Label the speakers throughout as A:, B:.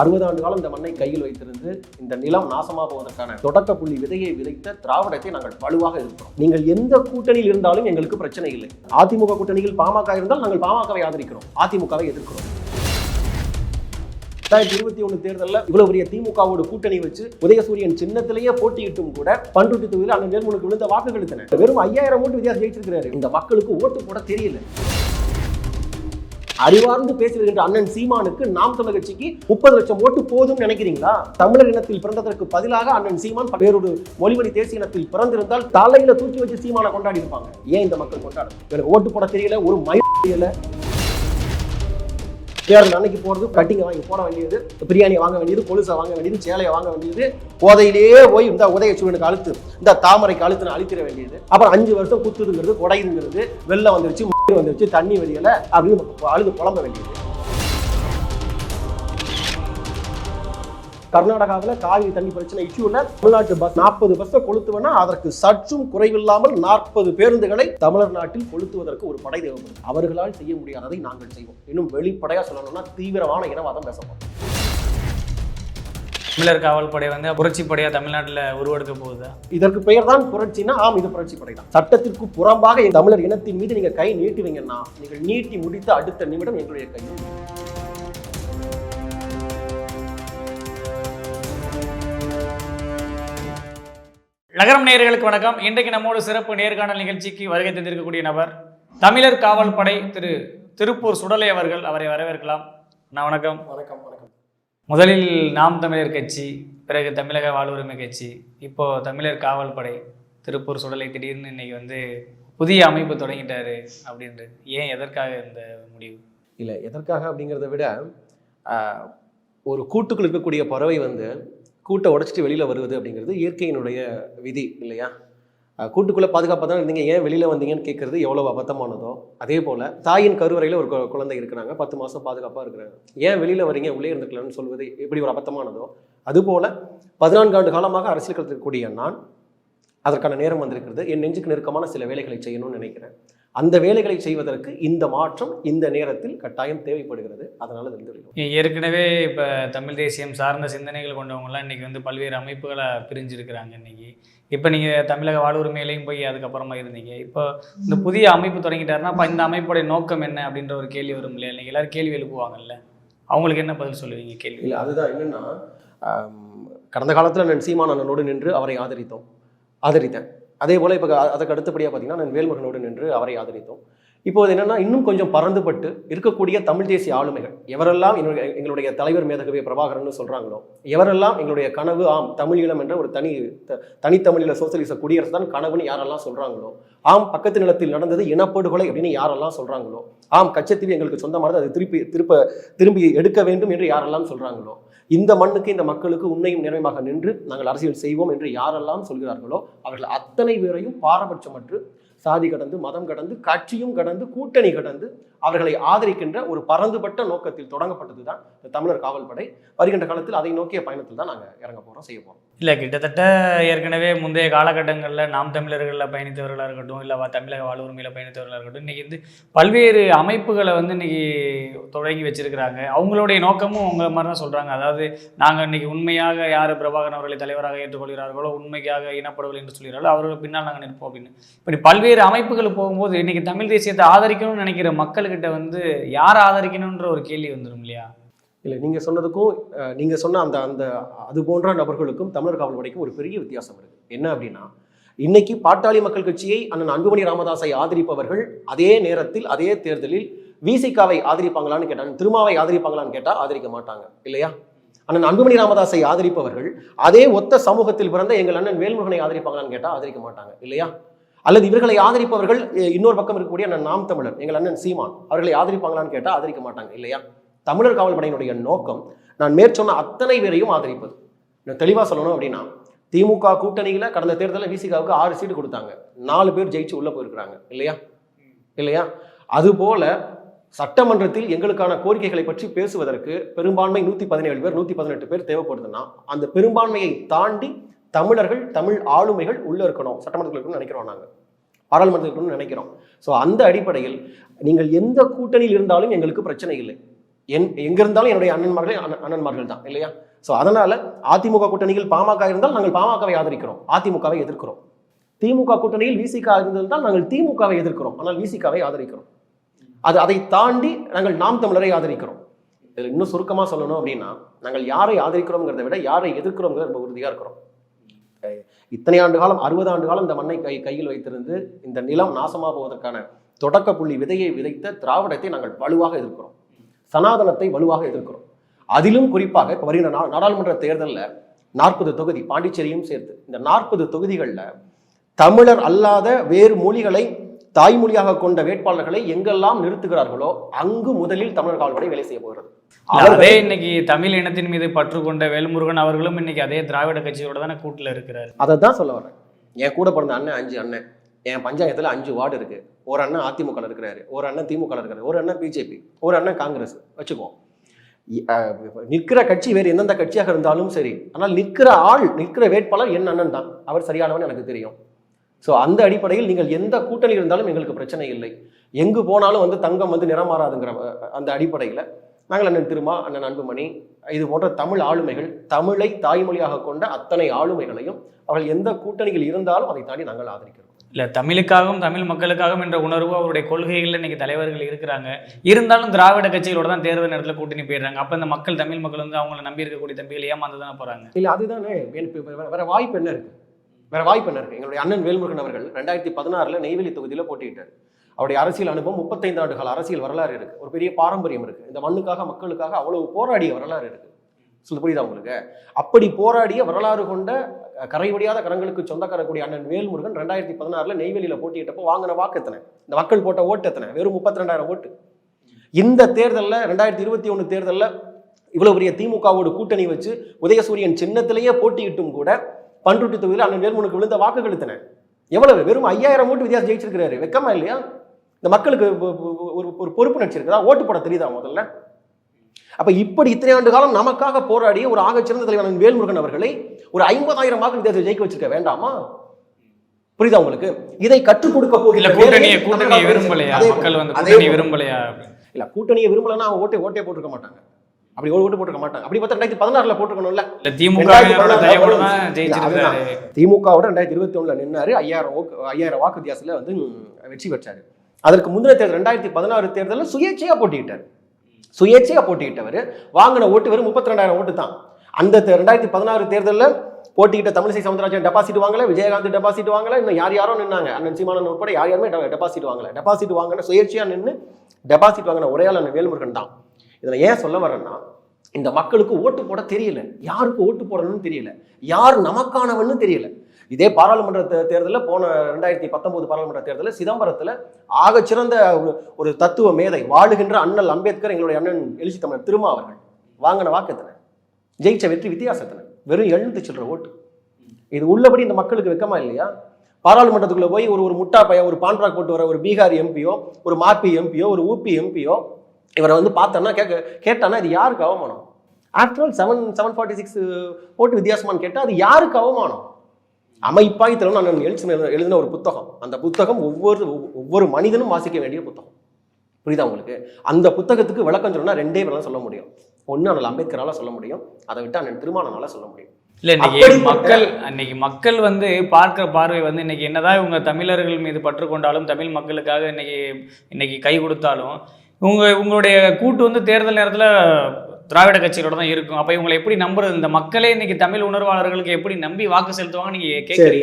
A: அறுபது ஆண்டு காலம் இந்த மண்ணை கையில் வைத்திருந்து இந்த நிலம் நாசமாக போவதற்கான தொடக்க புள்ளி விதையை விதைத்த திராவிடத்தை நாங்கள் வலுவாக இருக்கிறோம் நீங்கள் எந்த கூட்டணியில் இருந்தாலும் எங்களுக்கு பிரச்சனை இல்லை. அதிமுக கூட்டணியில் பாமக இருந்தால் நாங்கள் பாமகவை ஆதரிக்கிறோம். அதிமுகவை எதிர்க்கிறோம். ரெண்டாயிரத்தி இருபத்தி ஒண்ணு தேர்தலில் இவ்வளவு பெரிய திமுகவோட கூட்டணி வச்சு உதயசூரியன் சின்னத்திலேயே போட்டியிட்டும் கூட பண்ருட்டி தொகுதியில் அந்த நேர்முனுக்கு விழுந்த வாக்குகள் வெறும் ஐயாயிரம் ஓட்டு வித்தியாசம் ஜெயிச்சிருக்கிறாரு. இந்த மக்களுக்கு ஓட்டு போட தெரியல. அறிவார்ந்து பேசி வருகின்ற அண்ணன் சீமானுக்கு நாம் தமிழ் கட்சிக்கு முப்பது லட்சம் ஓட்டு போதும் நினைக்கிறீங்களா? தமிழர் இனத்தில் பிறந்ததற்கு பதிலாக அண்ணன் சீமான் வேறொரு மொழிவழி தேசிய இனத்தில் பிறந்திருந்தால் தலையில தூக்கி வச்சு சீமானை கொண்டாடி இருப்பாங்க. ஏன் இந்த மக்கள் கொண்டாடும் எனக்கு ஓட்டு போட தெரியல ஒரு மயில் தெரியல? தேர்தல் அன்னைக்கு போகிறது கட்டிங்க வாங்கி போட வேண்டியது பிரியாணி வாங்க வேண்டியது கொலுசை வாங்க வேண்டியது சேலையை வாங்க வேண்டியது போதையிலேயே போய் இந்த உதயசூழனுக்கு அழுத்து இந்த தாமரைக்கு அழுத்துன்னு அழித்திட வேண்டியது. அப்புறம் அஞ்சு வருஷம் குத்துதுங்கிறது குடையுதுங்கிறது வெள்ளம் வந்துருச்சு வந்துருச்சு தண்ணி வெளியல அப்படின்னு அழுது புலம்ப வேண்டியது. கர்நாடகாவில் காவிரி தண்ணி பிரச்சனை இஷ்யூல தமிழ்நாட்டு பஸ் நாற்பது பஸ்ஸை கொளுத்துவனா அதற்கு சற்றும் குறைவில்லாமல் நாற்பது பேருந்துகளை தமிழர் நாட்டில் கொளுத்துவதற்கு ஒரு படை தேவைப்படும் அவர்களால் செய்ய முடியாததை நாங்கள் செய்வோம். இன்னும் வெளிப்படையா சொல்லணும்னா தீவிரமான இனவாதம் பேசப்படும்
B: தமிழர் காவல் படை வந்து புரட்சி படையா தமிழ்நாட்டில் உருவெடுக்க போகுதா?
A: இதற்கு பெயர் தான் புரட்சினா ஆம் இது புரட்சி படை தான். சட்டத்திற்கு புறம்பாக தமிழர் இனத்தின் மீது நீங்க கை நீட்டுவீங்கன்னா நீங்கள் நீட்டி முடித்த அடுத்த நிமிடம் எங்களுடைய கை
B: நகரம் நேயர்களுக்கு வணக்கம். இன்றைக்கு நம்மோடு சிறப்பு நேர்காணல் நிகழ்ச்சிக்கு வருகை தந்திருக்கக்கூடிய நபர் தமிழர் காவல் படை திரு திருப்பூர் சுடலை அவர்கள் அவரை வரவேற்கலாம். நான் வணக்கம்.
A: வணக்கம் வணக்கம்.
B: முதலில் நாம் தமிழர் கட்சி பிறகு தமிழக வாழ்வுரிமை கட்சி இப்போ தமிழர் காவல் படை திருப்பூர் சுடலை திடீர்னு இன்னைக்கு வந்து புதிய அமைப்பு தொடங்கிட்டாரு அப்படின்றது. ஏன் எதற்காக இந்த முடிவு?
A: இல்லை எதற்காக அப்படிங்கிறத விட ஒரு கூட்டுக்குள் இருக்கக்கூடிய பறவை வந்து கூட்டை உடைச்சிட்டு வெளியில் வருவது அப்படிங்கிறது இயற்கையினுடைய விதி இல்லையா? கூட்டுக்குள்ளே பாதுகாப்பாக தான் இருந்தீங்க ஏன் வெளியில் வந்தீங்கன்னு கேட்குறது எவ்வளோ அபத்தமானதோ அதே போல் தாயின் கருவறையில் ஒரு குழந்தை இருக்கிறாங்க பத்து மாதம் பாதுகாப்பாக இருக்கிறாங்க. ஏன் வெளியில் வரீங்க உள்ளே இருந்துக்கலாம்னு சொல்வது எப்படி ஒரு அபத்தமானதோ? அதுபோல் பதினான்கு ஆண்டு காலமாக அரசியல் கற்றுக்கக்கூடிய நான் அதற்கான நேரம் வந்திருக்கிறது. என் நெஞ்சுக்கு நெருக்கமான சில வேலைகளை செய்யணும்னு நினைக்கிறேன். அந்த வேலைகளை செய்வதற்கு இந்த மாற்றம் இந்த நேரத்தில் கட்டாயம் தேவைப்படுகிறது. அதனால வந்து வெளியில
B: ஏற்கனவே இப்போ தமிழ் தேசியம் சார்ந்த சிந்தனைகள் கொண்டவங்கலாம் இன்னைக்கு வந்து பல்வேறு அமைப்புகளை பிரிஞ்சிருக்கிறாங்க இன்னைக்கு. இப்போ நீங்கள் தமிழக வாழ்வுரிமையிலையும் போய் அதுக்கப்புறமா இருந்தீங்க. இப்போ இந்த புதிய அமைப்பு தொடங்கிட்டாருன்னா அப்போ இந்த அமைப்போடைய நோக்கம் என்ன அப்படின்ற ஒரு கேள்வி வரும் இல்லையா? இன்னைக்கு எல்லாரும் கேள்வி எழுப்புவாங்கல்ல. அவங்களுக்கு என்ன பதில் சொல்லுவீங்க கேள்வி?
A: இல்லை அதுதான் என்னன்னா கடந்த காலத்தில் நான் சீமான் அண்ணனோடு நின்று அவரை ஆதரித்தோம். ஆதரித்தேன். அதே போல் இப்போ அதுக்கு அடுத்தபடியாக பார்த்தீங்கன்னா நான் வேல்முருகனோடு நின்று அவரை ஆதரித்தோம். இப்போது என்னென்னா இன்னும் கொஞ்சம் பறந்துபட்டு இருக்கக்கூடிய தமிழ் தேசிய ஆளுமைகள் எவரெல்லாம் என்னுடைய எங்களுடைய தலைவர் மேதகவி பிரபாகரன் சொல்கிறாங்களோ எவரெல்லாம் எங்களுடைய கனவு ஆம் தமிழீழம் என்ற ஒரு தனி த- தனித்தமிழில் சோசியலிச குடியரசு தான் கனவுன்னு யாரெல்லாம் சொல்கிறாங்களோ ஆம் பக்கத்து நிலத்தில் நடந்தது இனப்படுகொலை அப்படின்னு யாரெல்லாம் சொல்கிறாங்களோ ஆம் கச்சத்தீவு எங்களுக்கு சொந்தமானது அது திருப்பி திருப்ப திரும்பி எடுக்க வேண்டும் என்று யாரெல்லாம் சொல்கிறாங்களோ இந்த மண்ணுக்கு இந்த மக்களுக்கு உண்மையும் நிறைவாக நின்று நாங்கள் அரசியல் செய்வோம் என்று யாரெல்லாம் சொல்கிறார்களோ அவர்கள் அத்தனை பேரையும் பாரபட்சமற்று சாதி கடந்து மதம் கடந்து கட்சியும் கடந்து கூட்டணி கடந்து அவர்களை ஆதரிக்கின்ற ஒரு பரந்துபட்ட நோக்கத்தில் தொடங்கப்பட்டது தான் இந்த தமிழர் காவல் படை வருகின்ற காலத்தில் அதை நோக்கிய பயணத்தில் தான் நாங்கள் இறங்க போகிறோம் செய்ய போகிறோம்
B: இல்லை கிட்டத்தட்ட ஏற்கனவே முந்தைய காலகட்டங்களில் நாம் தமிழர்களில் பயணித்தவர்களாக இருக்கட்டும் இல்லை வா- தமிழக வாழ்வுரிமையில் பயணித்தவர்களாக இருக்கட்டும் இன்னைக்கு வந்து பல்வேறு அமைப்புகளை வந்து இன்னைக்கு தொடங்கி வச்சிருக்கிறாங்க. அவங்களுடைய நோக்கமும் உங்க மாதிரி தான் சொல்கிறாங்க அதாவது நாங்கள் இன்னைக்கு உண்மையாக யார் பிரபாகரன் அவர்களை தலைவராக ஏற்றுக்கொள்கிறார்களோ உண்மைக்காக இனப்படுகொலை என்று சொல்கிறார்களோ அவர்கள் பின்னால் நாங்கள் நிற்போம் அப்படின்னு. இப்படி பல்வேறு அமைப்புகள் போகும்போது இன்றைக்கி தமிழ் தேசியத்தை ஆதரிக்கணும்னு நினைக்கிற மக்களுக்கு கிட்ட வந்து யார் ஆதரிக்கணுன்ற ஒரு கேள்வி வந்துடும் இல்லையா?
A: இல்லை நீங்கள் சொன்னதுக்கும் நீங்கள் நீங்க சொன்ன அந்த அந்த அது போன்ற நபர்களுக்கும் தமிழர் காவல் படைக்கும் ஒரு பெரிய வித்தியாசம் இருக்கு என்ன அப்படின்னா இன்னைக்கு பாட்டாளி மக்கள் கட்சியை அண்ணன் அன்புமணி ராமதாஸை ஆதரிப்பவர்கள் அதே நேரத்தில் அதே தேர்தலில் விசிகாவை ஆதரிப்பாங்களான்னு கேட்டாங்க திருமாவை ஆதரிப்பாங்களான்னு கேட்டால் ஆதரிக்க மாட்டாங்க இல்லையா? அண்ணன் அன்புமணி ராமதாஸை ஆதரிப்பவர்கள் அதே ஒத்த சமூகத்தில் பிறந்த எங்கள் அண்ணன் வேல்முருகனை ஆதரிப்பாங்களான்னு கேட்டால் ஆதரிக்க மாட்டாங்க இல்லையா? அல்லது இவர்களை ஆதரிப்பவர்கள் இன்னொரு பக்கம் இருக்கக்கூடிய அண்ணன் நாம் தமிழர் எங்கள் அண்ணன் சீமான் அவர்களை ஆதரிப்பாங்களான்னு கேட்டால் ஆதரிக்க மாட்டாங்க இல்லையா? தமிழர் காவல் படையினுடைய நோக்கம் நான் மேற்சொன்ன அத்தனை பேரையும் ஆதரிப்பது. நான் தெளிவாக சொல்லணும் அப்படின்னா திமுக கூட்டணியில் கடந்த தேர்தலில் விசிகாவுக்கு ஆறு சீட்டு கொடுத்தாங்க. நாலு பேர் ஜெயிச்சு உள்ளே போயிருக்கிறாங்க இல்லையா? இல்லையா? அதுபோல சட்டமன்றத்தில் எங்களுக்கான கோரிக்கைகளை பற்றி பேசுவதற்கு பெரும்பான்மை நூற்றி பதினேழு பேர் நூற்றி பதினெட்டு பேர் தேவைப்படுதுன்னா அந்த பெரும்பான்மையை தாண்டி தமிழர்கள் தமிழ் ஆளுமைகள் உள்ளே இருக்கணும். சட்டமன்றத்தில் இருக்கணும்னு நினைக்கிறோம் நாங்கள் பாராளுமன்றத்தில் இருக்கணும்னு நினைக்கிறோம். ஸோ அந்த அடிப்படையில் நீங்கள் எந்த கூட்டணியில் இருந்தாலும் எங்களுக்கு பிரச்சனை இல்லை. என் எங்கே இருந்தாலும் என்னுடைய அண்ணன்மார்கள் அண்ணன் அண்ணன்மார்கள் தான் இல்லையா? ஸோ அதனால் அதிமுக கூட்டணியில் பாமக இருந்தால் நாங்கள் பாமகவை ஆதரிக்கிறோம். அதிமுகவை எதிர்க்கிறோம். திமுக கூட்டணியில் விசிக இருந்திருந்தால் நாங்கள் திமுகவை எதிர்க்கிறோம். ஆனால் விசிகாவை ஆதரிக்கிறோம். அது அதை தாண்டி நாங்கள் நாம் தமிழரை ஆதரிக்கிறோம். இதில் இன்னும் சுருக்கமாக சொல்லணும் அப்படின்னா நாங்கள் யாரை ஆதரிக்கிறோங்கிறத விட யாரை எதிர்க்கிறோங்கிறத ரொம்ப உறுதியாக இருக்கிறோம். இத்தனை ஆண்டு காலம் அறுபது ஆண்டு காலம் இந்த மண்ணை கை கையில் வைத்திருந்து இந்த நிலம் நாசமாக போவதற்கான தொடக்க புள்ளி விதையை விதைத்த திராவிடத்தை நாங்கள் வலுவாக எதிர்க்கிறோம். சனாதனத்தை வலுவாக எதிர்க்கிறோம். அதிலும் குறிப்பாக இப்போ வருகிற நா- நாடாளுமன்ற தேர்தலில் நாற்பது தொகுதி பாண்டிச்சேரியும் சேர்த்து. இந்த நாற்பது தொகுதிகளில் தமிழர் அல்லாத வேறு மொழிகளை தாய்மொழியாக கொண்ட வேட்பாளர்களை எங்கெல்லாம் நிறுத்துகிறார்களோ அங்கு முதலில் தமிழர் காவல்படை வேலை செய்ய போகிறது.
B: அதே இன்னைக்கு தமிழ் இனத்தின் மீது பற்று கொண்ட வேல்முருகன் அவர்களும் இன்னைக்கு அதே திராவிட கட்சியோட தானே கூட்டில் இருக்கிறார்.
A: அதை தான் சொல்ல வரேன் என் கூட பிறந்த அண்ணன் அஞ்சு அண்ணன். என் பஞ்சாயத்தில் அஞ்சு வார்டு இருக்கு. ஒரு அண்ணன் அதிமுக இருக்கிறாரு ஒரு அண்ணன் திமுக இருக்கிறாரு ஒரு அண்ணன் பிஜேபி ஒரு அண்ணன் காங்கிரஸ். வச்சுக்குவோம் நிற்கிற கட்சி வேறு எந்தெந்த கட்சியாக இருந்தாலும் சரி ஆனால் நிற்கிற ஆள் நிற்கிற வேட்பாளர் என் அண்ணன் தான். அவர் சரியானவன் எனக்கு தெரியும். ஸோ அந்த அடிப்படையில் நீங்கள் எந்த கூட்டணி இருந்தாலும் எங்களுக்கு பிரச்சனை இல்லை. எங்கு போனாலும் வந்து தங்கம் வந்து நிறமாறாதுங்கிற அந்த அடிப்படையில் நாங்கள் அண்ணன் திருமா அண்ணன் அன்புமணி இது போன்ற தமிழ் ஆளுமைகள் தமிழை தாய்மொழியாக கொண்ட அத்தனை ஆளுமைகளையும் அவர்கள் எந்த கூட்டணியில் இருந்தாலும் அதை தாண்டி நாங்கள் ஆதரிக்கிறோம்.
B: இல்ல தமிழுக்காகவும் தமிழ் மக்களுக்காகவும் என்ற உணர்வு அவருடைய கொள்கைகள்ல இன்னைக்கு தலைவர்கள் இருக்கிறாங்க. இருந்தாலும் திராவிட கட்சிகளோட தான் தேர்தல் நேரத்துல கூட்டணி போயிடுறாங்க. அப்ப இந்த மக்கள் தமிழ் மக்கள் வந்து அவங்கள நம்பி இருக்கக்கூடிய தம்பிகள் ஏமாந்து தானே போறாங்க?
A: இல்லை அதுதானே. வேற- வாய்ப்பு என்ன இருக்கு? வேற வாய்ப்பு என்ன இருக்கு? எங்களுடைய அண்ணன் வேல்முருகன் அவர்கள் ரெண்டாயிரத்தி பதினாறுல நெய்வேலி தொகுதியில் போட்டியிட்டார். அவருடைய அரசியல் அனுபவம் முப்பத்தைந்து ஆண்டுகள் அரசியல் வரலாறு இருக்கு. ஒரு பெரிய பாரம்பரியம் இருக்கு. இந்த மண்ணுக்காக மக்களுக்காக அவ்வளவு போராடிய வரலாறு இருக்கு. சொல்ல புரியுதா உங்களுக்கு? அப்படி போராடிய வரலாறு கொண்ட அஹ், கரைவடியாத கரங்களுக்கு சொந்தக்காரக்கூடிய அண்ணன் வேல்முருகன் ரெண்டாயிரத்தி பதினாறுல நெய்வேலியில போட்டியிட்டப்போ வாங்கின வாக்கு எத்தனை? இந்த மக்கள் போட்ட ஓட்டு எத்தனை? வெறும் முப்பத்தி ரெண்டாயிரம் ஓட்டு. இந்த தேர்தலில் ரெண்டாயிரத்தி இருபத்தி ஒன்று தேர்தலில் இவ்வளவு பெரிய திமுகவோட கூட்டணி வச்சு உதயசூரியன் சின்னத்திலேயே போட்டியிட்டும் கூட பண்ருட்டி தொகுதியில் அண்ணன் வேல்முனுக்கு விழுந்த வாக்குகள் எத்தனை எவ்வளவு? வெறும் ஐயாயிரம் ஓட்டு வித்தியாசம் ஜெயிச்சிருக்கிறாரு. வெக்கமா இல்லையா? இந்த மக்களுக்கு ஒரு ஒரு பொறுப்பு நடிச்சிருக்குதா ஓட்டு போட தெரியுதா முதல்ல? அப்ப இப்படி இத்தனை ஆண்டு காலம் நமக்காக போராடிய ஒரு ஆகச்சிறந்த தலைவர் வேல்முருகன் அவர்களை ஒரு ஐம்பதாயிரம் வாக்கு வித்தியாசம் ஜெயிக்க வச்சிருக்க வேண்டாமா? புரியுதா உங்களுக்கு? இதை கற்றுக் கொடுக்க போகிற
B: கூட்டணியை கூட்டணியை விரும்பலையா? மக்கள் வந்து.
A: இல்ல கூட்டணியை விரும்பலன்னா ஓட்டே ஓட்டே போட்டிருக்க மாட்டாங்க. அப்படி ஒரு ஓட்டு போட்டிருக்க மாட்டாங்க. அப்படி பார்த்தா ரெண்டாயிரத்தி பதினாறுல போட்டிருக்கணும்ல.
B: இல்ல திமுக
A: திமுகவோட ரெண்டாயிரத்தி இருபத்தி ஒண்ணுல நின்னாரு. ஐயாயிரம் ஐயாயிரம் வாக்கு வித்தியாசத்துல வந்து வெற்றி பெற்றாரு. அதற்கு முந்தின தேர்தல் ரெண்டாயிரத்தி பதினாறு தேர்தலில் சுயேட்சையா போட்டியிட்டார். சுயேட்சையா போட்டியிட்டவர். வாங்கின ஓட்டு வெறும் முப்பத்தி ரெண்டாயிரம் ஓட்டு தான். அந்த ரெண்டாயிரத்தி பதினாறு தேர்தலில் போட்டியிட்ட தமிழிசை சவுந்தரராஜன் டெபாசிட் வாங்கல விஜயகாந்த் டெபாசிட் வாங்கல இன்னும் யார் யாரோ நின்னாங்க. அண்ணன் சீமானன் உட்பட யார் யாருமே டெபாசிட் வாங்கல. டெபாசிட் வாங்கின சுயேட்சையா நின்று டெபாசிட் வாங்கின ஒரே ஆள் வேல்முருகன் தான். இதில் ஏன் சொல்ல வரேன்னா இந்த மக்களுக்கு ஓட்டு போட தெரியல. யாருக்கு ஓட்டு போடணும்னு தெரியல. யார் நமக்கானவன்னு தெரியல. இதே பாராளுமன்ற தேர்தலில் போன ரெண்டாயிரத்தி பத்தொன்பது பாராளுமன்ற தேர்தலில் சிதம்பரத்தில் ஆகச்சிறந்த ஒரு ஒரு தத்துவ மேதை வாழுகின்ற அண்ணல் அம்பேத்கர் எங்களுடைய அண்ணன் எழுச்சி தமிழர் திருமா அவர்கள் வாங்கின வாக்கத்தில் ஜெயிச்ச வெற்றி வித்தியாசத்தில் வெறும் எழுந்து சில்லற ஓட்டு. இது உள்ளபடி இந்த மக்களுக்கு வெக்கமா இல்லையா? பாராளுமன்றத்துக்குள்ளே போய் ஒரு ஒரு முட்டா பையன் ஒரு பான்ட்ராக் போட்டு வர ஒரு பீகார் எம்பியோ ஒரு மார்பி எம்பியோ ஒரு ஊபி எம்பியோ இவரை வந்து பார்த்தோன்னா கேட்க கேட்டானா இது யாருக்கு அவமானம்? After all seven seven forty six ஓட்டு வித்தியாசமான்னு கேட்டால் அது யாருக்கு அவமானம்? அமைப்பாய் திறன் அண்ணன் எழுச்சி எழு- எழுதின ஒரு புத்தகம். அந்த புத்தகம் ஒவ்வொரு ஒவ்வொரு மனிதனும் வாசிக்க வேண்டிய புத்தகம். புரியுதா உங்களுக்கு? அந்த புத்தகத்துக்கு விளக்கம் சொல்லணும்னா ரெண்டே பேர் தான் சொல்ல முடியும். ஒன்று அண்ணல் அம்பேத்கரால சொல்ல முடியும். அதை விட்டு அண்ணன் திருமானனால சொல்ல முடியும்.
B: இல்ல இன்னைக்கு மக்கள் இன்னைக்கு மக்கள் வந்து பார்க்கிற பார்வை வந்து இன்னைக்கு என்னதான் இவங்க தமிழர்கள் மீது பற்று கொண்டாலும் தமிழ் மக்களுக்காக இன்னைக்கு இன்னைக்கு கை கொடுத்தாலும் உங்க உங்களுடைய கூட்டு வந்து தேர்தல் நேரத்துல திராவிட கட்சிகளோட தான் இருக்கும். அப்ப இவங்களை எப்படி நம்புறது? இந்த மக்களே இன்னைக்கு தமிழ் உணர்வாளர்களுக்கு எப்படி நம்பி வாக்கு செலுத்துவாங்க? நீங்க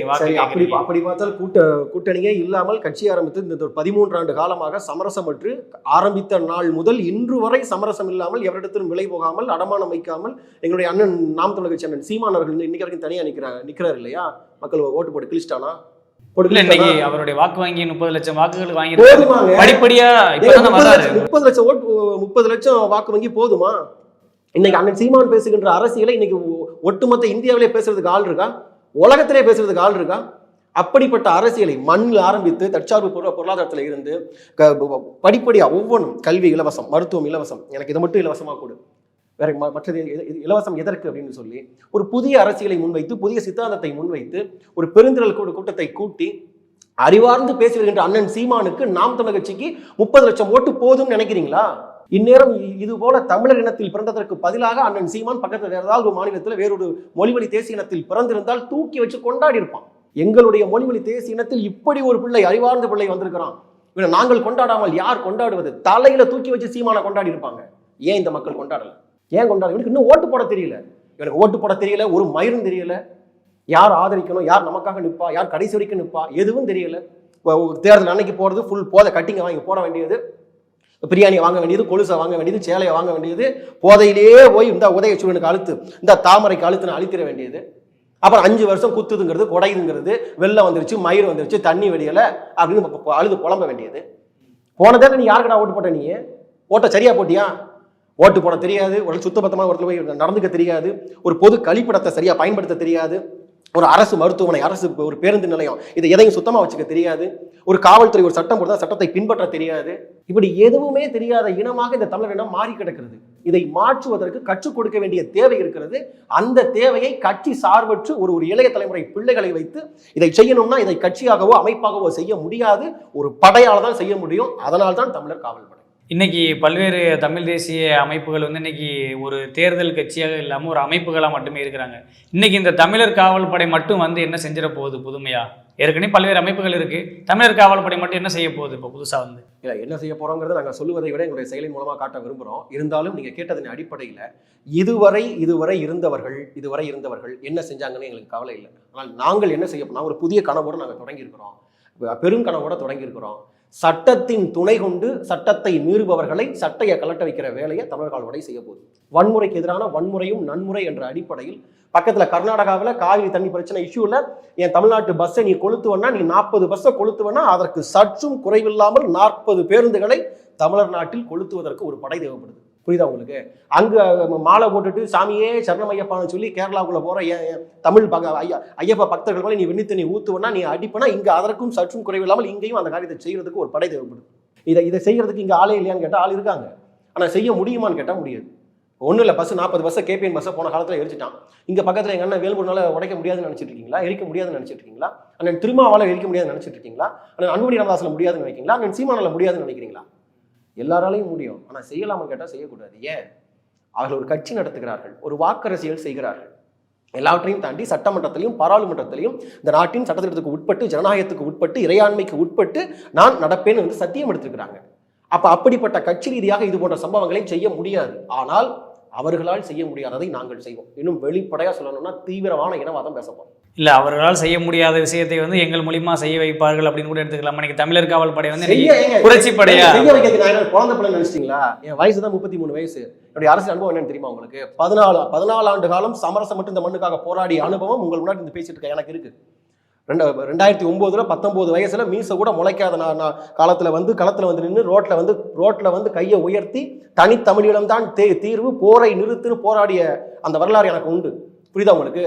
B: வாக்கு
A: சரி. அப்படி. அப்படி பார்த்தால் கூட்ட கூட்டணியே இல்லாமல் கட்சி ஆரம்பித்து இந்த ஒரு பதிமூன்று ஆண்டு காலமாக சமரசமற்று ஆரம்பித்த நாள் முதல் இன்று வரை சமரசம் இல்லாமல் எவரிடத்திலும் விலை போகாமல் அடமானம் வைக்காமல் எங்களுடைய அண்ணன் நாம் தமிழக கட்சி அண்ணன் சீமானவர்கள் இன்னைக்கு வரைக்கும் தனியா நிக்கிறாங்க நிக்கிறார் இல்லையா? மக்கள் ஓட்டு போட்டு கிழிச்சிட்டானா?
B: இன்னைக்கு? அவருடைய வாக்கு வாங்கி முப்பது லட்சம் வாக்குகள் வாங்கி படிப்படியா
A: முப்பது லட்சம் ஓட்டு முப்பது லட்சம் வாக்கு வங்கி போதுமா? இன்னைக்கு அண்ணன் சீமான் பேசுகின்ற அரசியலை இன்னைக்கு ஒட்டுமொத்த இந்தியாவிலே பேசுறதுக்கு ஆள் இருக்கா? உலகத்திலே பேசுறதுக்கு ஆள் இருக்கா? அப்படிப்பட்ட அரசியலை மண்ணில் ஆரம்பித்து தற்சார்பு பொருளா பொருளாதாரத்தில் இருந்து க- ப- படிப்படியா ஒவ்வொன்றும் கல்வி இலவசம் மருத்துவம் இலவசம். எனக்கு இதை மட்டும் இலவசமா கொடு. வேற மற்றது இலவசம் எதற்கு அப்படின்னு சொல்லி ஒரு புதிய அரசியலை முன்வைத்து புதிய சித்தாந்தத்தை முன்வைத்து ஒரு பெருந்திரல் கூட்டத்தை கூட்டி அறிவார்ந்து பேசி வருகின்ற அண்ணன் சீமானுக்கு நாம் தமிழ் கட்சிக்கு முப்பது லட்சம் ஓட்டு போதும்னு நினைக்கிறீங்களா? இந்நேரம் இது போல தமிழர் இனத்தில் பிறந்ததற்கு பதிலாக அண்ணன் சீமான் பக்கத்தில் ஏதாவது ஒரு மாநிலத்தில் வேறொரு மொழிவழி தேசிய இனத்தில் பிறந்திருந்தால் தூக்கி வச்சு கொண்டாடி இருப்பான். எங்களுடைய மொழிவழி தேசிய இனத்தில் இப்படி ஒரு பிள்ளை அறிவார்ந்த பிள்ளை வந்திருக்கிறான். இவனை நாங்கள் கொண்டாடாமல் யார் கொண்டாடுவது? தலையில தூக்கி வச்சு சீமானை கொண்டாடி இருப்பாங்க. ஏன் இந்த மக்கள் கொண்டாடல? ஏன் கொண்டாடல இவனுக்கு இன்னும் ஓட்டு போட தெரியல. இவனுக்கு ஓட்டு போட தெரியல ஒரு மயிரும் தெரியல. யார் ஆதரிக்கணும்? யார் நமக்காக நிற்பா யார் கடைசி வரைக்கும் நிற்பா எதுவும் தெரியல. தேர்தல் அன்னைக்கு போகிறது ஃபுல் போதை கட்டிங்க வாங்கி போட வேண்டியது. பிரியாணியை வாங்க வேண்டியது கொலுசை வாங்க வேண்டியது சேலையை வாங்க வேண்டியது. போதையிலேயே போய் இந்த உதயசூழனுக்கு அழுத்து இந்த தாமரைக்கு அழுத்துன்னு அழுத்திட வேண்டியது. அப்புறம் அஞ்சு வருஷம் குத்துதுங்கிறது குடையுதுங்கிறது வெள்ளம் வந்துருச்சு மயிர் வந்துருச்சு தண்ணி வெடியலை அப்படின்னு அழுது புலம்ப வேண்டியது. போனதே நீ யாருக்கடா ஓட்டு போட்ட நீ? ஓட்டை சரியா போட்டியா? ஓட்டு போட தெரியாது ஒரு சுத்தபத்தமாக ஒரு போய் நடந்துக்க தெரியாது ஒரு பொது கழிப்பிடத்தை சரியாக பயன்படுத்த தெரியாது ஒரு அரசு மருத்துவமனை அரசு ஒரு பேருந்து நிலையம் இதை எதையும் சுத்தமாக வச்சுக்க தெரியாது ஒரு காவல்துறை ஒரு சட்டம் போடுறதா சட்டத்தை பின்பற்ற தெரியாது இப்படி எதுவுமே தெரியாத இனமாக இந்த தமிழர் இனம் மாறி கிடக்கிறது. இதை மாற்றுவதற்கு கற்றுக் கொடுக்க வேண்டிய தேவை இருக்கிறது. அந்த தேவையை கட்சி சார்பற்று ஒரு ஒரு இளைய தலைமுறை பிள்ளைகளை வைத்து இதை செய்யணும்னா இதை கட்சியாகவோ அமைப்பாகவோ செய்ய முடியாது. ஒரு படையால் தான் செய்ய முடியும். அதனால் தான் தமிழர் காவல்
B: இன்றைக்கி பல்வேறு தமிழ் தேசிய அமைப்புகள் வந்து இன்னைக்கு ஒரு தேர்தல் கட்சியாக இல்லாமல் ஒரு அமைப்புகளாக மட்டுமே இருக்கிறாங்க. இன்றைக்கி இந்த தமிழர் காவல் படை மட்டும் வந்து என்ன செஞ்சிட போகுது புதுமையாக ஏற்கனவே பல்வேறு அமைப்புகள் இருக்குது தமிழர் காவல் படை மட்டும் என்ன செய்ய போகுது இப்போ புதுசாக வந்து?
A: இல்லை என்ன செய்ய போகிறோங்கிறத நாங்கள் சொல்லுவதை விட எங்களுடைய செயலின் மூலமாக காட்ட விரும்புகிறோம் இருந்தாலும் நீங்கள் கேட்டதன் அடிப்படையில் இதுவரை இதுவரை இருந்தவர்கள் இதுவரை இருந்தவர்கள் என்ன செஞ்சாங்கன்னு எங்களுக்கு கவலை இல்லை. ஆனால் நாங்கள் என்ன செய்ய போனால் ஒரு புதிய கனவோடு நாங்கள் தொடங்கியிருக்கிறோம். பெருங்கனவோட தொடங்கியிருக்கிறோம். சட்டத்தின் துணை கொண்டு சட்டத்தை மீறுபவர்களை சட்டையை கலட்ட வைக்கிற வேலையை தமிழர் கால்வடை செய்ய போகுது. வன்முறைக்கு எதிரான வன்முறையும் நன்முறை என்ற அடிப்படையில் பக்கத்தில் கர்நாடகாவில் காவிரி தண்ணி பிரச்சனை இஷ்யூவில் என் தமிழ்நாட்டு பஸ்ஸை நீ கொளுத்துவனா நீ நாற்பது பஸ்ஸை கொளுத்துவனா அதற்கு சற்றும் குறைவில்லாமல் நாற்பது பேருந்துகளை தமிழர் நாட்டில் கொளுத்துவதற்கு ஒரு படை தேவைப்படுது. புரியுதா உங்களுக்கு? அங்கே மாலை போட்டுட்டு சாமியே சரணமையப்பான்னு சொல்லி கேரளாவுக்குள்ள போகிற தமிழ் பக ஐயா ஐயப்ப பக்தர்கள் மேலே நீ வெண்ணி தண்ணி ஊத்துவனா நீ அடிப்பனா இங்கே அதற்கும் சற்றும் குறைவில்லாமல் இங்கேயும் அந்த காரியத்தை செய்யறதுக்கு ஒரு படை தேவைப்படுது. இதை இதை செய்கிறதுக்கு இங்கே ஆளே இல்லையான்னு கேட்டால் ஆள் இருக்காங்க. ஆனால் செய்ய முடியுமான்னு கேட்டால் முடியாது. ஒன்றும் இல்லை பஸ் நாற்பது பஸ்ஸை கேபிஎன் பஸ்ஸை போன காலத்தில் எரிச்சிட்டான். இங்கே பக்கத்தில் எங்கள் அண்ணன் வேல்முருனால உடைக்க முடியாதுன்னு நினச்சிட்டு இருக்கீங்களா எரிக்க முடியாதுன்னு நினச்சிட்டு இருக்கீங்களா அண்ணன் திருமாவால் எரிக்க முடியாதுன்னு நினச்சிட்டு இருக்கீங்களா அண்ணன் அன்புமணி ராமதாசில் முடியாதுன்னு நினைக்கிறீங்களா? அண்ணன் சீமானில் முடியாதுன்னு நினைக்கிறீங்களா? எல்லாராலையும் முடியும். ஆனால் செய்யலாமான்னு கேட்டால் செய்யக்கூடாது. ஏன்? அவர்கள் ஒரு கட்சி நடத்துகிறார்கள். ஒரு வாக்கரசியல் செய்கிறார்கள். எல்லாவற்றையும் தாண்டி சட்டமன்றத்திலையும் பாராளுமன்றத்திலையும் இந்த நாட்டின் சட்டத்திட்டத்துக்கு உட்பட்டு ஜனநாயகத்துக்கு உட்பட்டு இறையாண்மைக்கு உட்பட்டு நான் நடப்பேன்னு வந்து சத்தியம் எடுத்திருக்கிறாங்க. அப்போ அப்படிப்பட்ட கட்சி ரீதியாக இது போன்ற சம்பவங்களை செய்ய முடியாது. ஆனால் அவர்களால் செய்ய முடியாததை நாங்கள் செய்வோம். இன்னும் வெளிப்படையா சொல்லணும்னா தீவிரமான இனவாதம் பேச போறோம்
B: இல்லை அவர்களால் செய்ய முடியாத விஷயத்தை வந்து எங்கள் மூலியமா செய்ய வைப்பார்கள் அப்படின்னு கூட எடுத்துக்கலாம். இன்னைக்கு தமிழர் காவல் படை வந்து புரட்சி படையா?
A: செய்ய வைக்கிறதுக்கு நான் குழந்தை பிள்ளை நினைச்சிட்டீங்களா? என் வயசு தான் முப்பத்தி மூணு வயசு. என்னுடைய அரசியல் அனுபவம் என்னன்னு தெரியுமா உங்களுக்கு? பதினாலு பதினாலு ஆண்டு காலம் சமரசம் மட்டும் இந்த மண்ணுக்காக போராடிய அனுபவம் உங்கள் முன்னாடி இருந்து பேசிட்டு இருக்க எனக்கு இருக்கு. ரெண்டு ரெண்டாயிரத்தி ஒம்போதுல பத்தொம்போது வயசுல மீசை கூட முளைக்காத நான் காலத்தில் காலத்துல வந்து களத்துல வந்து நின்று ரோட்ல வந்து ரோட்ல வந்து கையை உயர்த்தி தனித்தமிழிடம் தான் தே தீர்வு போரை நிறுத்துன்னு போராடிய அந்த வரலாறு எனக்கு உண்டு. புரியுதா உங்களுக்கு?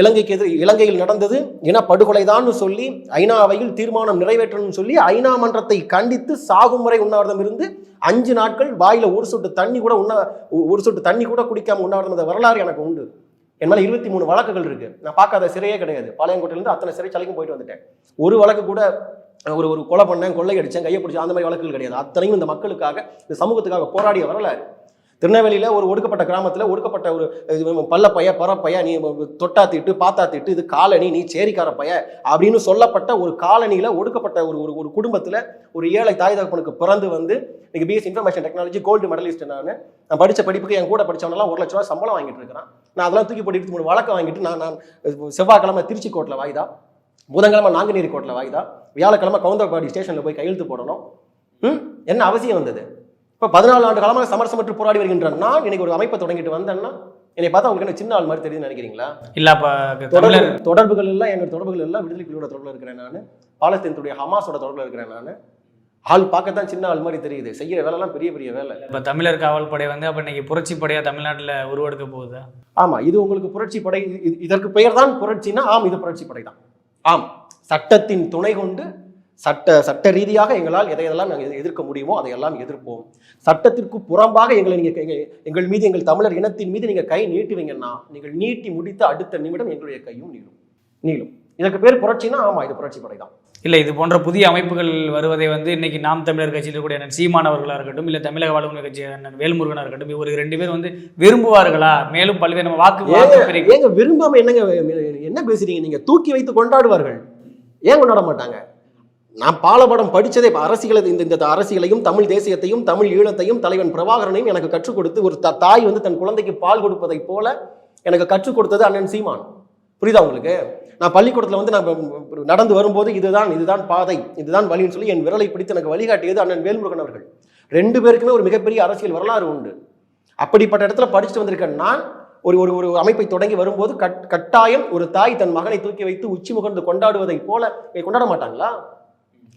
A: இலங்கைக்கு எதிர் இலங்கையில் நடந்தது இனப்படுகொலைதான்னு சொல்லி ஐநாவையில் தீர்மானம் நிறைவேற்றணும்னு சொல்லி ஐநா மன்றத்தை கண்டித்து சாகும் முறை உண்ணாவிரதம் இருந்து அஞ்சு நாட்கள் வாயில ஒரு சொட்டு தண்ணி கூட உண்ண ஒரு சொட்டு தண்ணி கூட குடிக்காம உண்ணாவிரதம் அந்த வரலாறு எனக்கு உண்டு. என் மேலே இருபத்தி மூணு வழக்குகள் இருக்கு. நான் பார்க்காத சிறையே கிடையாது. பாளையங்கோட்டையிலேருந்து அத்தனை சிறைச்சாலைக்கும் போயிட்டு வந்துட்டேன். ஒரு வழக்கு கூட ஒரு ஒரு கொலை பண்ணேன் கொள்ளை அடித்தேன் கையை பிடிச்சேன் அந்த மாதிரி வழக்குகள் கிடையாது. அத்தனையும் இந்த மக்களுக்காக இந்த சமூகத்துக்காக போராடிய வரலாறு. திருநெல்வேலியில ஒரு ஒடுக்கப்பட்ட கிராமத்தில் ஒடுக்கப்பட்ட ஒரு இது பல்ல பைய பரப்பைய நீ தொட்டா பாத்தாத்திட்டு பாத்தா இது காலனி நீ சேரிக்கார பைய அப்படின்னு சொல்லப்பட்ட ஒரு காலனியில் ஒடுக்கப்பட்ட ஒரு ஒரு ஒரு குடும்பத்தில் ஒரு ஏழை தாய் தகப்பனுக்கு பிறந்து வந்து இன்னைக்கு BS information technology gold medalist நான். நான் படித்த படிப்புக்கு என் கூட படிச்சவனெல்லாம் ஒரு லட்ச ரூபா சம்பளம் வாங்கிட்டு இருக்கிறான். நான் அதெல்லாம் தூக்கி போட்டு மூணு வழக்கம் வாங்கிட்டு நான் நான் செவ்வாய்க்கிழமை திருச்சி கோட்டில் வாய்தா? புதன்கிழமை நாங்குநேரி கோட்டில் வாய்தா? வியாழக்கிழமை கவுந்தபாடி ஸ்டேஷனில் போய் கையெழுத்து போடணும். என்ன அவசியம் வந்தது? இப்போ பதினாலு ஆண்டு காலமாக சமரசமற்று போராடி வருகின்ற நான் இன்னைக்கு ஒரு அமைப்பை தொடங்கிட்டு வந்தேன்னா என்னை பார்த்தா உங்களுக்கு என்ன சின்ன ஆள் மாதிரி தெரியுதுன்னு நினைக்கிறீங்களா?
B: இல்ல தமிழர்
A: தொடர்புகள் எல்லாம் எங்கள் தொடர்புகள் எல்லாம் விடுதலை புலியோட தொடர்பில் இருக்கிறேன் நான். பாலஸ்தீனத்துடைய ஹமாஸோட தொடர்பில் இருக்கிறேன் நான். ஆள் பார்க்கத்தான் சின்ன ஆள் மாதிரி தெரியுது. செய்யற வேலைலாம் பெரிய பெரிய வேலை.
B: இப்ப தமிழர் காவல் படை வந்து அப்ப இன்னைக்கு புரட்சி படையா தமிழ்நாட்டுல உருவெடுக்க போகுதா?
A: ஆமா இது உங்களுக்கு புரட்சி படை இது- இது- இதற்கு பெயர் தான் புரட்சின்னா ஆம் இது புரட்சி படை தான் ஆம் சட்டத்தின் துணை கொண்டு சட்ட சட்ட ரீதியாக எங்களால் எதையெல்லாம் நாங்கள் எதிர்- எதிர்க்க முடியுமோ அதையெல்லாம் எதிர்ப்போம். சட்டத்திற்கு புறம்பாக எங்களை நீங்க எங்க- எங்கள் மீது எங்கள் தமிழர் இனத்தின் மீது நீங்க கை நீட்டுவீங்கன்னா நீங்கள் நீட்டி முடித்த அடுத்த நிமிடம் எங்களுடைய கையும் நீளும். நீளும். இதற்கு பேர் புரட்சினா ஆமா இது புரட்சி படை தான்.
B: இல்லை இது போன்ற புதிய அமைப்புகள் வருவதை வந்து இன்னைக்கு நாம் தமிழர் கட்சியில் இருக்கக்கூடிய அண்ணன் சீமான் அவர்களாக இருக்கட்டும் இல்லை தமிழக வாழ்வுரிமை கட்சி அண்ணன் வேல்முருகனாக இருக்கட்டும் இவர் ரெண்டு பேர் வந்து விரும்புவார்களா? மேலும் பல்வேறு நம்ம வாக்கு
A: ஏங்க விரும்பாம என்னங்க என்ன பேசுறீங்க? நீங்க தூக்கி வைத்து கொண்டாடுவார்கள். ஏன் கொண்டாட மாட்டாங்க? நான் பாலபடம் படித்ததே இப்ப அரசியலை இந்த இந்த அரசியலையும் தமிழ் தேசியத்தையும் தமிழ் ஈழத்தையும் தலைவன் பிரபாகரனையும் எனக்கு கற்றுக் கொடுத்து ஒரு த- தாய் வந்து தன் குழந்தைக்கு பால் கொடுப்பதைப் போல எனக்கு கற்றுக் கொடுத்தது அண்ணன் சீமான். புரியுதா உங்களுக்கு? நான் பள்ளிக்கூடத்தில் வந்து நான் நடந்து வரும்போது இதுதான் இதுதான் பாதை இதுதான் வழின்னு சொல்லி என் விரலை பிடித்து எனக்கு வழிகாட்டியது அண்ணன் வேல்முருகன் அவர்கள். ரெண்டு பேருக்குமே ஒரு மிகப்பெரிய அரசியல் வரலாறு உண்டு. அப்படிப்பட்ட இடத்துல படிச்சுட்டு வந்திருக்கேன் நான். ஒரு ஒரு ஒரு அமைப்பை தொடங்கி வரும்போது கட் கட்டாயம் ஒரு தாய் தன் மகனை தூக்கி வைத்து உச்சி முகர்ந்து கொண்டாடுவதைப் போல கொண்டாட மாட்டாங்களா?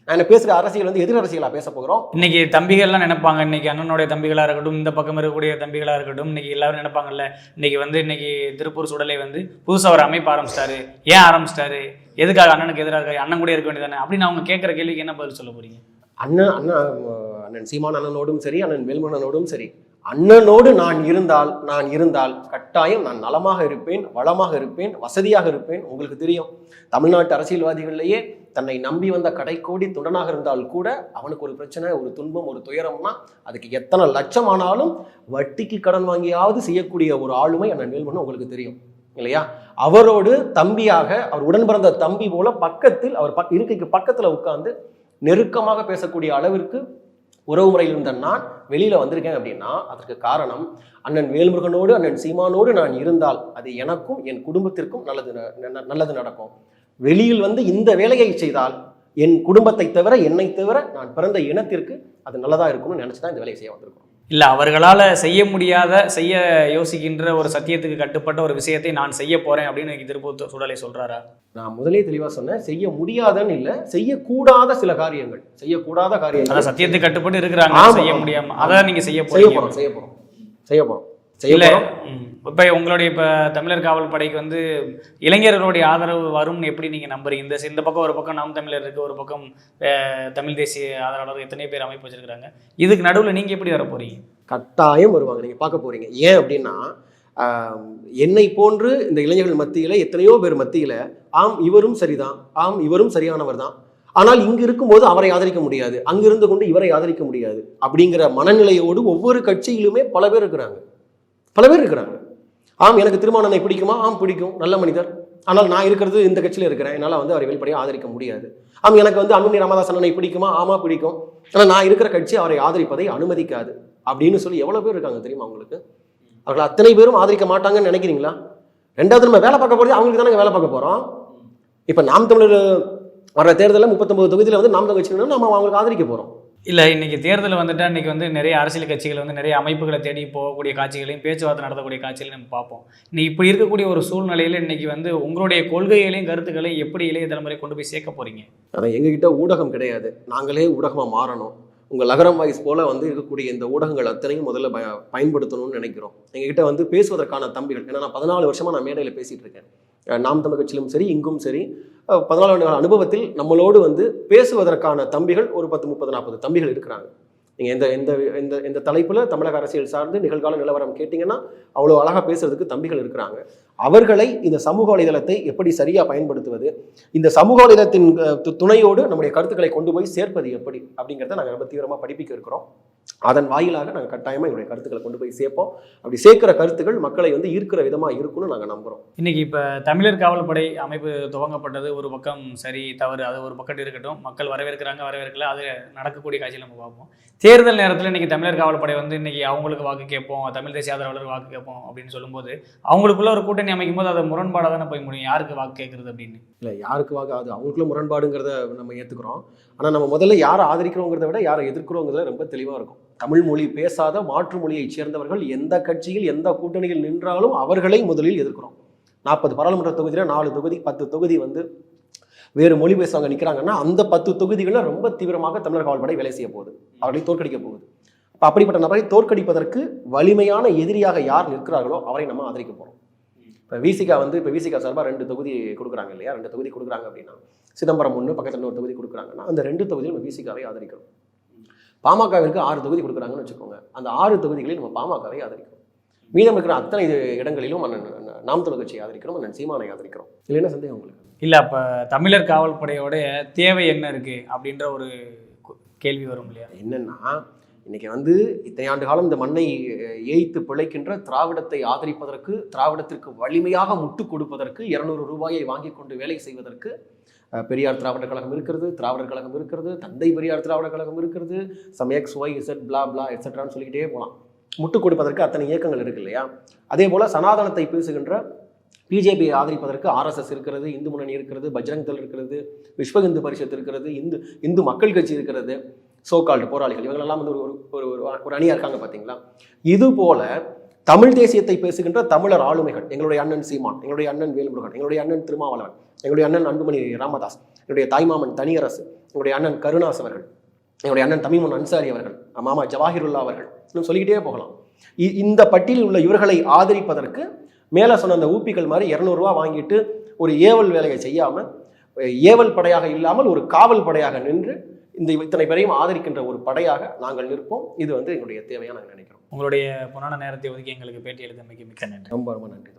A: நான் பேசுகிற அரசியல் வந்து எதிர் அரசியலா பேச போகிறோம்.
B: இன்னைக்கு தம்பிகள்லாம் நினைப்பாங்க. இன்னைக்கு அண்ணனுடைய தம்பிகளாக இருக்கட்டும் இந்த பக்கம் இருக்கக்கூடிய தம்பிகளாக இருக்கட்டும் இன்னைக்கு எல்லாரும் நினைப்பாங்கல்ல இன்னைக்கு வந்து இன்னைக்கு திருப்பூர் சுடலை வந்து புதுசாக ஒரு அமைப்பு ஆரம்பிச்சிட்டாரு. ஏன் ஆரம்பிச்சிட்டாரு? எதுக்காக அண்ணனுக்கு எதிராக அண்ணன் கூட இருக்க வேண்டியதானே அப்படின்னு அவங்க கேட்குற கேள்விக்கு என்ன பதில் சொல்ல போறீங்க?
A: அண்ணன் அஹ், அண்ணன் சீமான் அண்ணனோடும் சரி அண்ணன் வேல்முருகனோடும் சரி. அண்ணனோடு நான் இருந்தால் நான் இருந்தால் கட்டாயம் நான் நலமாக இருப்பேன் வளமாக இருப்பேன் வசதியாக இருப்பேன் உங்களுக்கு தெரியும். தமிழ்நாட்டு அரசியல்வாதிகளிலேயே தன்னை நம்பி வந்த கடைக்கோடி துடனாக இருந்தால் கூட அவனுக்கு ஒரு பிரச்சனை ஒரு துன்பம் ஒரு துயரம்னா அதுக்கு எத்தனை லட்சம் ஆனாலும் வட்டிக்கு கடன் வாங்கியாவது செய்யக்கூடிய ஒரு ஆளுமை அண்ணன் வேல்முருகன் உங்களுக்கு தெரியும். இல்லையா? அவரோடு தம்பியாக அவர் உடன் பிறந்த தம்பி போல பக்கத்தில் அவர் பக் இருக்கைக்கு பக்கத்தில் உட்கார்ந்து நெருக்கமாக பேசக்கூடிய அளவிற்கு உறவு முறையில் இருந்த நான் வெளியில் வந்திருக்கேன் அப்படின்னா அதற்கு காரணம் அண்ணன் வேல்முருகனோடு அண்ணன் சீமானோடு நான் இருந்தால் அது எனக்கும் என் குடும்பத்திற்கும் நல்லது ந- ந- நல்லது நடக்கும். வெளியில் வந்து இந்த வேலையை செய்தால் என் குடும்பத்தை தவிர என்னை தவிர நான் பிறந்த இனத்திற்கு அது நல்லதாக இருக்கும்னு நினச்சி தான் இந்த வேலையை செய்ய வந்திருக்கோம்
B: இல்லை அவர்களால் செய்ய முடியாத செய்ய யோசிக்கின்ற ஒரு சத்தியத்துக்கு கட்டுப்பட்ட ஒரு விஷயத்தை நான் செய்ய போறேன் அப்படின்னு இன்னைக்கு திருப்பூர் சுடலை சொல்றாரா?
A: நான் முதலே தெளிவா சொன்னேன் செய்ய முடியாதன்னு இல்லை செய்யக்கூடாத சில காரியங்கள் செய்யக்கூடாத காரியங்கள்.
B: அதான் சத்தியத்துக்கு கட்டுப்பட்டு இருக்கிறாங்க. செய்ய முடியாம அதான் நீங்க செய்ய
A: செய்ய
B: போறீங்க.
A: போறோம் செய்ய போறோம். செய்ய போறோம். செய்ய
B: இல்ல
A: போறோம்.
B: ம். இப்போ உங்களுடைய இப்போ தமிழர் காவல் படைக்கு வந்து இளைஞர்களுடைய ஆதரவு வரும்னு எப்படி நீங்கள் நம்புறீங்க? இந்த இந்த பக்கம் ஒரு பக்கம் நாம் தமிழர் இருக்குது ஒரு பக்கம் தமிழ் தேசிய ஆதரவாளர் எத்தனை பேர் அமைப்பு வச்சிருக்காங்க இதுக்கு நடுவில் நீங்கள் எப்படி வர போகிறீங்க
A: கட்டாயம் வருவாங்க. நீங்கள் பார்க்க போகிறீங்க ஏன் அப்படின்னா என்னை போன்று இந்த இளைஞர்கள் மத்தியில் எத்தனையோ பேர் மத்தியில் ஆம் இவரும் சரிதான். ஆம் இவரும் சரியானவர் தான். ஆனால் இங்கு இருக்கும்போது அவரை ஆதரிக்க முடியாது. அங்கிருந்து கொண்டு இவரை ஆதரிக்க முடியாது. அப்படிங்கிற மனநிலையோடு ஒவ்வொரு கட்சியிலுமே பல பேர் இருக்கிறாங்க. பல பேர் இருக்கிறாங்க. ஆம் எனக்கு திருமானனை பிடிக்குமா? ஆம் பிடிக்கும். நல்ல மனிதர். ஆனால் நான் இருக்கிறது இந்த கட்சியில் இருக்கிறேன். என்னால் வந்து அவரை வெளிப்படையாக ஆதரிக்க முடியாது. ஆம் எனக்கு வந்து அன்புமணி ராமதாஸ் அண்ணனை பிடிக்குமா? ஆமா பிடிக்கும். ஆனால் நான் இருக்கிற கட்சி அவரை ஆதரிப்பதை அனுமதிக்காது. அப்படின்னு சொல்லி எவ்வளோ பேர் இருக்காங்க தெரியுமா அவங்களுக்கு அவர்கள் அத்தனை பேரும் ஆதரிக்க மாட்டாங்கன்னு நினைக்கிறீங்களா? ரெண்டாவது நம்ம வேலை பார்க்க போகிறது அவங்களுக்கு தானே வேலை பார்க்க போகிறோம் இப்போ நாம் தமிழர் வர தேர்தலில் முப்பத்தொம்பது தொகுதியில் வந்து நாம் தமிழ் கட்சி நம்ம அவங்களுக்கு ஆதரிக்க போகிறோம்
B: இல்லை இன்றைக்கி தேர்தல் வந்துட்டால் இன்றைக்கி வந்து நிறைய அரசியல் கட்சிகள் வந்து நிறைய அமைப்புகளை தேடி போகக்கூடிய காட்சிகளையும் பேச்சுவார்த்தை நடத்தக்கூடிய காட்சிகளையும் நம்ம பார்ப்போம். நீ இப்படி இருக்கக்கூடிய ஒரு சூழ்நிலையில் இன்றைக்கி வந்து உங்களுடைய கொள்கைகளையும் கருத்துக்களையும் எப்படி இளைய தலைமுறை கொண்டு போய் சேர்க்க போகிறீங்க
A: ஆனால் எங்ககிட்ட ஊடகம் கிடையாது. நாங்களே ஊடகமாக மாறணும். உங்கள் லகரம் வாய்ஸ் போல் வந்து இருக்கக்கூடிய இந்த ஊடகங்கள் அத்தனையும் முதல்ல ப பயன்படுத்தணும்னு நினைக்கிறோம். எங்ககிட்ட வந்து பேசுவதற்கான தம்பிகள் ஏன்னா நான் பதினாலு வருஷமாக நான் மேடையில் பேசிகிட்டு இருக்கேன். நாம் தமிழ் கட்சியிலும் சரி இங்கும் சரி பதினாலு ஆண்டு கால அனுபவத்தில் நம்மளோடு வந்து பேசுவதற்கான தம்பிகள் ஒரு பத்து முப்பது நாற்பது தம்பிகள் இருக்கிறாங்க. நீங்கள் எந்த எந்த எந்த எந்த தலைப்பில் தமிழக அரசியல் சார்ந்து நிகழ்கால நிலவரம் கேட்டிங்கன்னா அவ்வளோ அழகாக பேசுறதுக்கு தம்பிகள் இருக்கிறாங்க. அவர்களை இந்த சமூக வலைதளத்தை எப்படி சரியாக பயன்படுத்துவது இந்த சமூக வலைதளத்தின் து- துணையோடு நம்முடைய கருத்துக்களை கொண்டு போய் சேர்ப்பது எப்படி அப்படிங்கிறத நாங்கள் ரொம்ப தீவிரமாக படிப்பிக்க இருக்கிறோம். அதன் வாயிலாக நாங்கள் கட்டாயமாக எங்களுடைய கருத்துக்களை கொண்டு போய் சேர்ப்போம். அப்படி சேர்க்கிற கருத்துக்கள் மக்களை வந்து ஈர்க்கிற விதமாக இருக்கும்னு நாங்கள் நம்புகிறோம்
B: இன்னைக்கு இப்போ தமிழர் காவல் படை அமைப்பு துவங்கப்பட்டது. ஒரு பக்கம் சரி தவறு அது ஒரு பக்கம் இருக்கட்டும். மக்கள் வரவேற்கிறாங்க வரவேற்கல அது நடக்கக்கூடிய காட்சியில் நம்ம பார்ப்போம். தேர்தல் நேரத்தில் இன்னைக்கு தமிழர் காவல் படை வந்து இன்னைக்கு அவங்களுக்கு வாக்கு கேட்போம் தமிழ் தேசிய ஆதரவாளருக்கு வாக்கு கேட்போம் அப்படின்னு சொல்லும்போது அவங்களுக்குள்ள ஒரு கூட்டணி அமைக்கும் போது அது முரண்பாடாக தானே போய் முடியும். யாருக்கு வாக்கு கேட்கறது அப்படின்னு?
A: இல்லை யாருக்கு வாக்கு அது அவங்களுக்குள்ள முரண்பாடுங்கிறத நம்ம ஏற்றுக்கிறோம் ஆனால் நம்ம முதல்ல யாரை ஆதரிக்கிறோங்கிறத விட யாரை எதிர்க்கிறோங்கிறதுல ரொம்ப தெளிவாக இருக்கும். தமிழ் மொழி பேசாத மாற்று மொழியைச் சேர்ந்தவர்கள் எந்த கட்சியில் எந்த கூட்டணியில் நின்றாலும் அவர்களை முதலில் எதிர்க்கிறோம். நாற்பது பாராளுமன்ற தொகுதியில் நாலு தொகுதி பத்து தொகுதி வந்து வேறு மொழி பேசுவாங்க நிற்கிறாங்கன்னா அந்த பத்து தொகுதிகளில் ரொம்ப தீவிரமாக தமிழர் காவல்படை வேலை செய்ய போகுது. அவர்களை தோற்கடிக்க போகுது. அப்போ அப்படிப்பட்ட நபரை தோற்கடிப்பதற்கு வலிமையான எதிரியாக யார் நிற்கிறார்களோ அவரை நம்ம ஆதரிக்க போகிறோம் இப்போ விசிகா வந்து இப்போ விசிகா சார்பாக ரெண்டு தொகுதி கொடுக்குறாங்க இல்லையா? ரெண்டு தொகுதி கொடுக்குறாங்க அப்படின்னா சிதம்பரம் ஒன்று பக்கத்தில் ஒரு தொகுதி கொடுக்குறாங்கன்னா அந்த ரெண்டு தொகுதியில் நம்ம விசிகாவை ஆதரிக்கிறோம். பாமகவிற்கு ஆறு தொகுதி கொடுக்குறாங்கன்னு வச்சுக்கோங்க. அந்த ஆறு தொகுதிகளையும் நம்ம பாமகவை ஆதரிக்கிறோம். மீதம் இருக்கிற அத்தனை இது இடங்களிலும் நாம் தமிழர் கட்சியை ஆதரிக்கிறோம் அண்ணன் சீமானை ஆதரிக்கிறோம். இல்லை என்ன சந்தேகம் உங்களுக்கு?
B: இல்லை அப்போ தமிழர் காவல்படையோடைய தேவை என்ன இருக்கு அப்படின்ற ஒரு கேள்வி வரும் இல்லையா?
A: என்னன்னா இன்னைக்கு வந்து இத்தனை ஆண்டு காலம் இந்த மண்ணை ஏய்த்து பிழைக்கின்ற திராவிடத்தை ஆதரிப்பதற்கு திராவிடத்திற்கு வலிமையாக முட்டு கொடுப்பதற்கு இருநூறு ரூபாயை வாங்கி கொண்டு வேலை செய்வதற்கு பெரியார் திராவிடர் கழகம் இருக்கிறது திராவிடர் கழகம் இருக்கிறது தந்தை பெரியார் திராவிடர் கழகம் இருக்கிறது some X Y Z blah blah எட்ஸட்ரான்னு சொல்லிக்கிட்டே போகலாம் முட்டு கொடுப்பதற்கு அத்தனை இயக்கங்கள் இருக்கு இல்லையா? அதே போல் சனாதனத்தை பேசுகின்ற பிஜேபியை ஆதரிப்பதற்கு ஆர்எஸ்எஸ் இருக்கிறது இந்து முன்னணி இருக்கிறது பஜ்ரங் தள் இருக்கிறது விஸ்வ இந்து பரிஷத் இருக்கிறது இந்து இந்து மக்கள் கட்சி இருக்கிறது சோகால்டு போராளிகள் இவங்களெல்லாம் வந்து ஒரு ஒரு ஒரு ஒரு அணியாக இருக்காங்க பார்த்தீங்களா இது போல தமிழ் தேசியத்தை பேசுகின்ற தமிழர் ஆளுமைகள் எங்களுடைய அண்ணன் சீமான் எங்களுடைய அண்ணன் வேல்முருகன் எங்களுடைய அண்ணன் திருமாவளவன் எங்களுடைய அண்ணன் அன்புமணி ராமதாஸ் எங்களுடைய தாய்மாமன் தனியரசு எங்களுடைய அண்ணன் கருணாஸ் அவர்கள் எங்களுடைய அண்ணன் தமிமுன் அன்சாரி அவர்கள் மாமா ஜவாஹிருல்லா அவர்கள் இன்னும் சொல்லிக்கிட்டே போகலாம். இ- இந்த பட்டியலில் உள்ள இவர்களை ஆதரிப்பதற்கு மேலே சொன்ன அந்த ஊப்பிகள் மாதிரி இரநூறுவா வாங்கிட்டு ஒரு ஏவல் வேலையை செய்யாமல் ஏவல் படையாக இல்லாமல் ஒரு காவல் படையாக நின்று இந்த இத்தனை பேரையும் ஆதரிக்கின்ற ஒரு படையாக நாங்கள் நிற்போம். இது வந்து எங்களுடைய தேவையாக நாங்கள் நினைக்கிறோம்.
B: உங்களுடைய பொன்னான நேரத்தை ஒதுக்கி எங்களுக்கு பேட்டி எழுதமைக்கு மிக்க நன்றி.
A: ரொம்ப ரொம்ப நன்றி